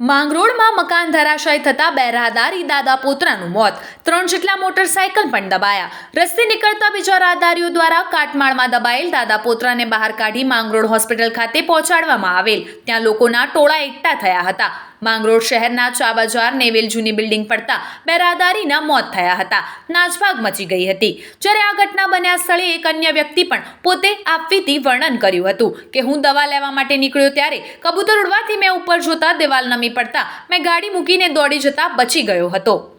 માંગરોળમાં મકાન ધરાશય થતા બે રાહદારી દાદા પોતરાનું મોત. ત્રણ જેટલા મોટરસાયકલ પણ દબાયા. રસ્તે નીકળતા બીજા રાહદારીઓ દ્વારા કાટમાળમાં દબાયેલ દાદા પોતરાને બહાર કાઢી માંગરોળ હોસ્પિટલ ખાતે પહોંચાડવામાં આવેલ. ત્યાં લોકોના ટોળા એકઠા થયા હતા. માંગરોળ શહેરના ચા નેવેલ જૂની બિલ્ડિંગ પડતા બે રાહદારીના મોત થયા હતા. નાચભાગ મચી ગઈ હતી. જ્યારે આ ઘટના બન્યા સ્થળે એક અન્ય વ્યક્તિ પણ પોતે આપવીથી વર્ણન કર્યું હતું કે હું દવા લેવા માટે નીકળ્યો ત્યારે કબૂતર ઉડવાથી મેં ઉપર જોતા દિવાલ નમી પડતા મેં ગાડી મૂકીને દોડી જતા બચી ગયો હતો.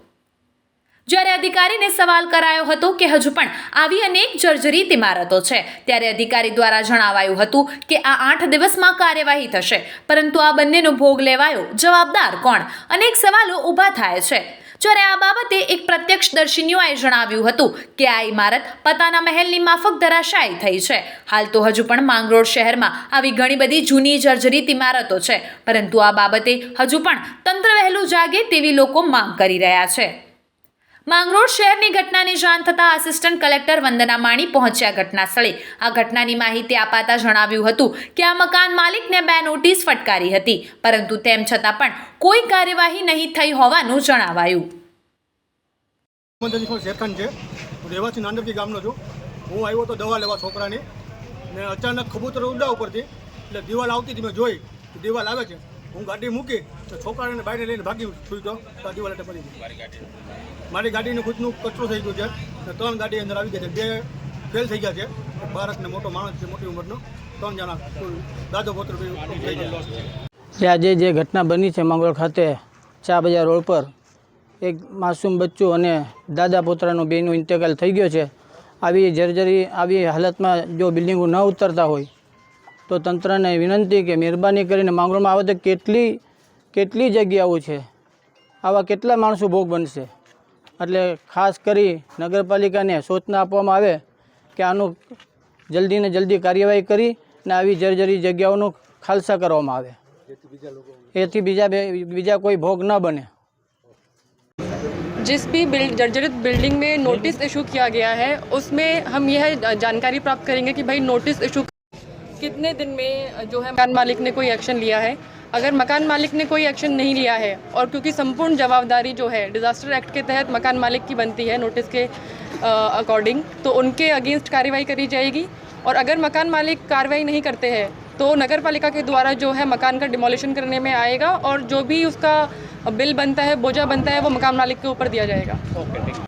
જ્યારે અધિકારીને સવાલ કરાયો હતો કે હજુ પણ આવી અનેક જર્જરિત ઇમારતો છે, ત્યારે અધિકારી દ્વારા જણાવાયું હતું કે આ આઠ દિવસમાં કાર્યવાહી થશે, પરંતુ આ બંનેનો ભોગ લેવાયો જવાબદાર કોણ? અનેક સવાલો ઊભા થાય છે. જ્યારે આ બાબતે એક પ્રત્યક્ષદર્શીનીઓએ જણાવ્યું હતું કે આ ઇમારત પતાના મહેલની માફક ધરાશાયી થઈ છે. હાલ તો હજુ પણ માંગરોળ શહેરમાં આવી ઘણી બધી જૂની જર્જરિત ઇમારતો છે, પરંતુ આ બાબતે હજુ પણ તંત્ર વહેલું જાગે તેવી લોકો માંગ કરી રહ્યા છે. માંગરોળ શહેરની ઘટનાની જાણ થતાં આસિસ્ટન્ટ કલેક્ટર વંદના માણી પહોંચ્યા ઘટના સ્થળે આ ઘટનાની માહિતી આપાતા જણાવ્યું હતું કે આ મકાન માલિકને બે નોટિસ ફટકારી હતી, પરંતુ તેમ છતાં પણ કોઈ કાર્યવાહી નહીં થઈ હોવાનું જણાવાયું. પણ છે. રહેવાસી નાંદરજી ગામનો છું. હું આવ્યો તો દવા લેવા છોકરાની. ને અચાનક કબૂતર ઉડા ઉપરથી, એટલે દિવાલ આવતી હતી, મેં જોઈ દિવાલ આવે છે. હું ગાડી મૂકી તો છોકરાને બાઈને લઈને ભાગી છૂટ્યો તો આ દિવાલ એટલે પડી ગઈ. મારી ગાડીનું ખુદનું કચરો થઈ ગયું છે. ને ત્રણ ગાડી અંદર આવી ગઈ છે. બે ફેલ થઈ ગયા છે. બાળકને મોટો માણસ છે મોટી ઉંમરનો. ત્રણ જણા દાદો પોત્ર બે થઈ ગયા. જે આજે જે ઘટના બની છે મંગળ ખાતે ચા બજાર રોડ પર એક માસૂમ બચ્ચું અને દાદા પોતરાનો બેનો ઇન્તેકાલ થઈ ગયો છે. આવી જર્જરી આવી હાલતમાં જો બિલ્ડિંગો ન ઉતરતા હોય તો તંત્રને વિનંતી કે મહેરબાની કરીને માંગરોળમાં આવે તો કેટલી કેટલી જગ્યાઓ છે આવા કેટલા માણસો ભોગ બનશે એટલે ખાસ કરી નગરપાલિકાને સૂચના આપવામાં આવે કે આનું જલ્દી ને જલ્દી કાર્યવાહી કરી ને આવી જર્જરી જગ્યાઓનું ખાલસા કરવામાં આવે એથી બીજા બે બીજા કોઈ ભોગ ન બને जिस भी बिल्ड जर्जरित बिल्डिंग में नोटिस इशू किया गया है उसमें हम यह जानकारी प्राप्त करेंगे कि भाई नोटिस इशू कितने दिन में जो है मकान मालिक ने कोई एक्शन लिया है? अगर मकान मालिक ने कोई एक्शन नहीं लिया है, और क्योंकि संपूर्ण जवाबदारी जो है डिज़ास्टर एक्ट के तहत मकान मालिक की बनती है नोटिस के अकॉर्डिंग तो उनके अगेंस्ट कार्रवाई करी जाएगी। और अगर मकान मालिक कार्रवाई नहीं करते हैं तो नगर पालिका के द्वारा जो है मकान का डिमोलिशन करने में आएगा, और जो भी उसका बिल बनता है, बोझा बनता है, वो मकान मालिक के ऊपर दिया जाएगा।